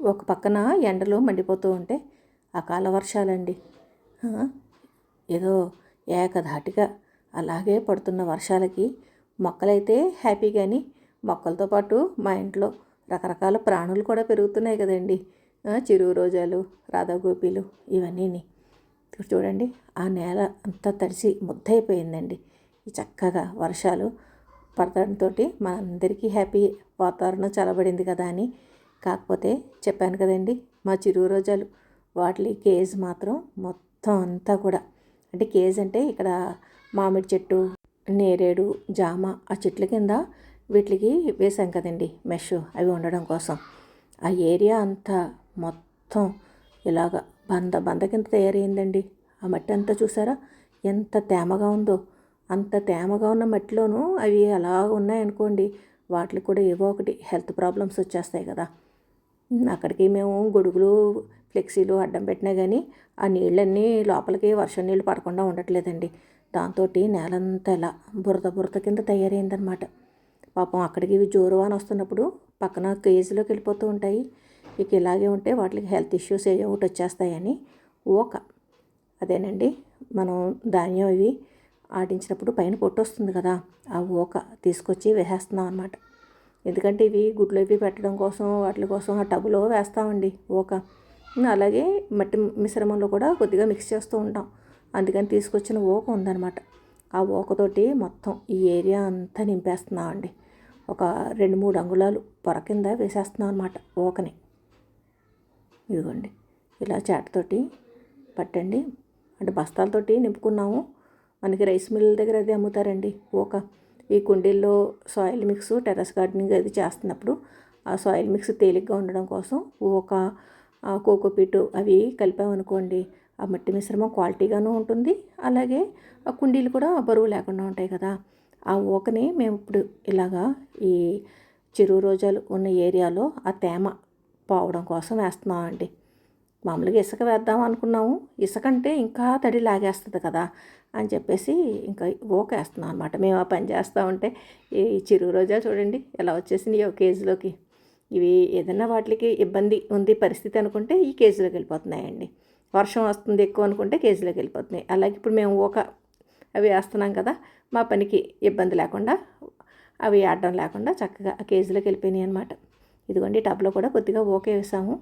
ఒక పక్కన ఎండలు మండిపోతూ ఉంటే అకాల వర్షాలండి ఏదో ఏకధాటిగా అలాగే పడుతున్న వర్షాలకి మొక్కలైతే హ్యాపీ కానీ మొక్కలతో పాటు మా ఇంట్లో రకరకాల ప్రాణులు కూడా పెరుగుతున్నాయి కదండి. చిరువు రోజాలు రాధాగోపీలు ఇవన్నీని. చూడండి ఆ నేల అంతా తడిసి ముద్దయిపోయిందండి. చక్కగా వర్షాలు పడటంతో మనందరికీ హ్యాపీ వాతావరణం చల్లబడింది కదా అని కాకపోతే చెప్పాను కదండి మా చిరువు రోజాలు వాటి కేజ్ మాత్రం మొత్తం అంతా కూడా. అంటే కేజ్ అంటే ఇక్కడ మామిడి చెట్టు నేరేడు జామ ఆ చెట్ల కింద వీటికి వేసాం కదండి మెష్ అవి ఉండడం కోసం. ఆ ఏరియా అంతా మొత్తం ఇలాగ బంద బంద కింద తయారైందండి. ఆ మట్టి అంతా చూసారా? ఎంత తేమగా ఉందో. అంత తేమగా ఉన్న మట్టిలోనూ అవి అలా ఉన్నాయనుకోండి వాటికి కూడా ఏవో ఒకటి హెల్త్ ప్రాబ్లమ్స్ వచ్చేస్తాయి కదా. అక్కడికి మేము గొడుగులు ఫ్లెక్సీలు అడ్డం పెట్టినా కానీ ఆ నీళ్ళన్నీ లోపలికి వర్షం నీళ్ళు పడకుండా ఉండట్లేదండి. దాంతో నేలంతా ఇలా బురద బురద కింద తయారైందనమాట. పాపం అక్కడికి ఇవి జోరువాన వస్తున్నప్పుడు పక్కన కేజీలోకి వెళ్ళిపోతూ ఉంటాయి. ఇక ఇలాగే ఉంటే వాటికి హెల్త్ ఇష్యూస్ ఏ ఒకటి వచ్చేస్తాయని ఓక అదేనండి మనం ధాన్యం ఇవి ఆడించినప్పుడు పైన పొట్టు వస్తుంది కదా ఆ ఊక తీసుకొచ్చి వేసేస్తున్నాం అనమాట. ఎందుకంటే ఇవి గుడ్లు ఇవి పెట్టడం కోసం వాటి కోసం ఆ టబ్లో వేస్తామండి ఊక అలాగే మట్టి మిశ్రమంలో కూడా కొద్దిగా మిక్స్ చేస్తూ ఉంటాం. అందుకని తీసుకొచ్చిన ఊక ఉందన్నమాట. ఆ ఊకతోటి మొత్తం ఈ ఏరియా అంతా నింపేస్తున్నామండి ఒక రెండు మూడు అంగుళాలు పొర కింద వేసేస్తున్నాం అనమాట ఊకని ఇదిగోండి ఇలా చేటతోటి పట్టండి. అంటే బస్తాలతోటి నింపుకున్నాము. మనకి రైస్ మిల్ దగ్గర అది అమ్ముతారండి ఓక. ఈ కుండీల్లో సాయిల్ మిక్స్ టెర్రస్ గార్డెనింగ్ అది చేస్తున్నప్పుడు ఆ సాయిల్ మిక్స్ తేలిగ్గా ఉండడం కోసం ఒక కోకోపీట్ అవి కలిపామనుకోండి ఆ మట్టి మిశ్రమం క్వాలిటీగాను ఉంటుంది. అలాగే ఆ కుండీలు కూడా బరువు లేకుండా ఉంటాయి కదా. ఆ ఊకని మేము ఇప్పుడు ఇలాగా ఈ చెరువు రోజాలు ఉన్న ఏరియాలో ఆ తేమ పోవడం కోసం వేస్తున్నామండి. మామూలుగా ఇసుక వేద్దాం అనుకున్నాము. ఇసుక అంటే ఇంకా తడి లాగేస్తుంది కదా అని చెప్పేసి ఇంకా ఓకేస్తున్నాం అనమాట మేము ఆ పని చేస్తూ ఉంటే ఈ చిరుగు రోజా చూడండి ఎలా వచ్చేసింది ఒక కేజీలోకి. ఇవి ఏదైనా వాటికి ఇబ్బంది ఉంది పరిస్థితి అనుకుంటే ఈ కేజీలోకి వెళ్ళిపోతున్నాయండి. వర్షం వస్తుంది ఎక్కువ అనుకుంటే కేజీలోకి వెళ్ళిపోతున్నాయి. అలాగే ఇప్పుడు మేము ఒక అవి వేస్తున్నాం కదా మా పనికి ఇబ్బంది లేకుండా అవి ఆడడం లేకుండా చక్కగా ఆ కేజీలోకి వెళ్ళిపోయినాయి అనమాట ఇదిగోండి టబ్లో కూడా కొద్దిగా ఓకే వేసాము.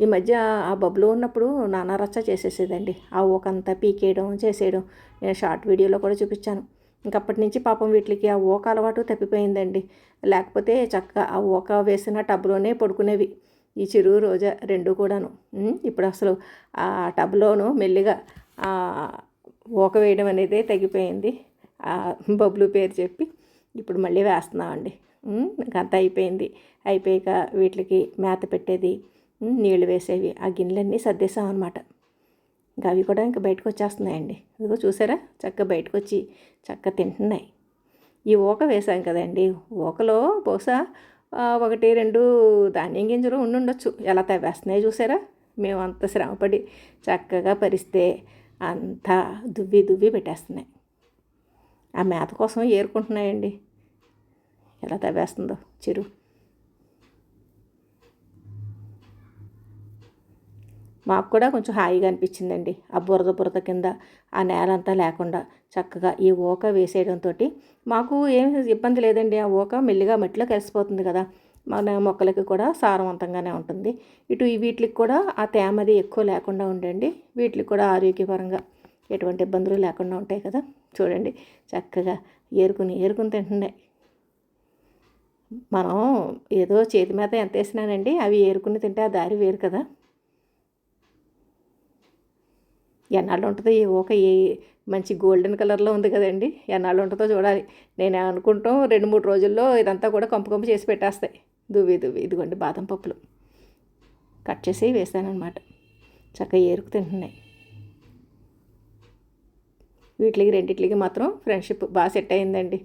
ఈ మధ్య ఆ బబ్బులో ఉన్నప్పుడు నానా రచ్చ చేసేసేదండి. ఆ ఓకంతా పీకేయడం చేసేయడం. నేను షార్ట్ వీడియోలో కూడా చూపించాను. ఇంకప్పటి నుంచి పాపం వీటికి ఆ ఓక అలవాటు తప్పిపోయిందండి. లేకపోతే చక్కగా ఆ ఓక వేసిన టబ్లోనే పడుకునేవి. ఈ చిరు రోజా రెండు కూడాను. ఇప్పుడు అసలు ఆ టబ్లోను మెల్లిగా ఊక ఓక వేయడం అనేది తగ్గిపోయింది ఆ బబ్లు పేరు చెప్పి ఇప్పుడు మళ్ళీ వేస్తున్నామండి. అంతా అయిపోయింది. అయిపోయాక వీటికి మేత పెట్టేది. నీళ్ళు వేసేవి. ఆ గిన్నెలన్నీ సర్దేశాం అనమాట అవి కూడా ఇంకా బయటకు వచ్చేస్తున్నాయండి. ఇదిగో చూసారా? చక్కగా బయటకు వచ్చి చక్కగా తింటున్నాయి. ఈ ఊక వేసాం కదండి. ఊకలో బహుశా ఒకటి రెండు ధాన్యం గింజలు ఉండుండొచ్చు ఎలా తవ్వేస్తున్నాయి చూసారా? మేము అంత శ్రమపడి చక్కగా పరిస్తే అంతా దువ్వి దువ్వి పెట్టేస్తున్నాయి. ఆ మేత కోసం ఏరుకుంటున్నాయండి. ఎలా తవ్వేస్తుందో. చిరు. మాకు కూడా కొంచెం హాయిగా అనిపించిందండి. ఆ బురద బురద కింద ఆ నేల అంతా లేకుండా చక్కగా ఈ ఊక వేసేయడంతో మాకు ఏం ఇబ్బంది లేదండి. ఆ ఊక మెల్లిగా మట్టిలో కలిసిపోతుంది కదా. మన మొక్కలకి కూడా సారవంతంగానే ఉంటుంది. ఇటు వీటికి కూడా ఆ తేమది ఎక్కువ లేకుండా ఉండండి. వీటికి కూడా ఆరోగ్యపరంగా ఎటువంటి ఇబ్బందులు లేకుండా ఉంటాయి కదా. చూడండి చక్కగా ఏరుకుని ఏరుకుని తింటున్నాయి. మనం ఏదో చేతి మీద ఎంత వేసినానండి అవి ఏరుకుని తింటే ఆ దారి వేరు కదా. ఎన్నాళ్ళు ఉంటుందో ఏ ఊక ఏ మంచి గోల్డెన్ కలర్లో ఉంది కదండి. ఎన్నాళ్ళు ఉంటుందో చూడాలి. నేను అనుకుంటాం రెండు మూడు రోజుల్లో ఇదంతా కూడా కంపు కంపు చేసి పెట్టేస్తాయి. దువ్వి దువ్వి. ఇదిగోండి బాదం పప్పులు. కట్ చేసి వేసానమాట చక్కగా ఏరుకు తింటున్నాయి. వీటికి రెండిట్లకి మాత్రం ఫ్రెండ్షిప్ బాగా సెట్ అయిందండి.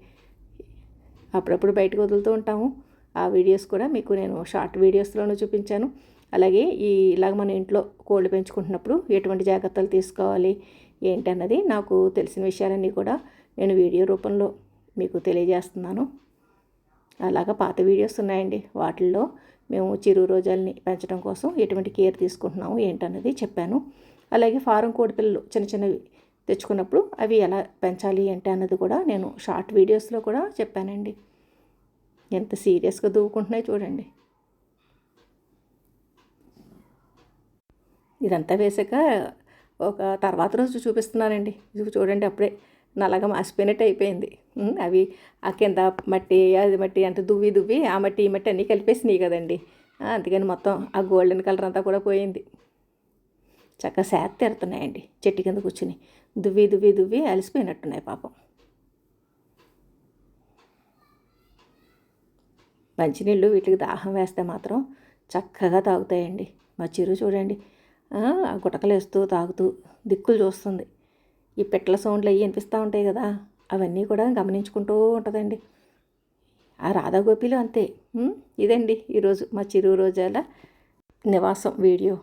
అప్పుడప్పుడు బయటకు వదులుతూ ఉంటాము. ఆ వీడియోస్ కూడా మీకు నేను షార్ట్ వీడియోస్లోనూ చూపించాను. అలాగే ఈ ఇలాగ మన ఇంట్లో కోళ్ళు పెంచుకుంటున్నప్పుడు ఎటువంటి జాగ్రత్తలు తీసుకోవాలి ఏంటన్నది నాకు తెలిసిన విషయాలన్నీ కూడా నేను వీడియో రూపంలో మీకు తెలియజేస్తున్నాను. అలాగా పాత వీడియోస్ ఉన్నాయండి. వాటిల్లో మేము చిరు రోజుల్ని పెంచడం కోసం ఎటువంటి కేర్ తీసుకుంటున్నాము ఏంటన్నది చెప్పాను. అలాగే ఫారం కోడి పిల్లలు చిన్న చిన్నవి తెచ్చుకున్నప్పుడు అవి ఎలా పెంచాలి ఏంటి అన్నది కూడా నేను షార్ట్ వీడియోస్లో కూడా చెప్పానండి. ఎంత సీరియస్గా దూకుంటున్నాయి చూడండి. ఇదంతా వేసాక ఒక తర్వాత రోజు చూపిస్తున్నానండి. ఇది చూడండి అప్పుడే నల్లగా మాసిపోయినట్టు అయిపోయింది. అవి ఆ కింద మట్టి అది మట్టి అంటే దువ్వి దువ్వి ఆ మట్టి ఈ మట్టి అన్నీ కలిపేసినాయి కదండి. అందుకని మొత్తం ఆ గోల్డెన్ కలర్ అంతా కూడా పోయింది. చక్కగా శాత తెరుతున్నాయండి. చెట్టు కింద కూర్చుని దువ్వి దువ్వి దువ్వి అలసిపోయినట్టున్నాయి పాపం. మంచినీళ్ళు వీటికి దాహం వేస్తే మాత్రం చక్కగా తాగుతాయండి. మా చిరు చూడండి. ఆ, గుటకలు వేస్తూ తాగుతూ దిక్కులు చూస్తుంది. ఈ పిట్టల సౌండ్లు అవి వినిపిస్తూ ఉంటాయి కదా అవన్నీ కూడా గమనించుకుంటూ ఉంటుందండి. ఆ రాధాగోపిలు అంతే. ఇదండి ఈరోజు మా చిరు రోజాల నివాసం వీడియో.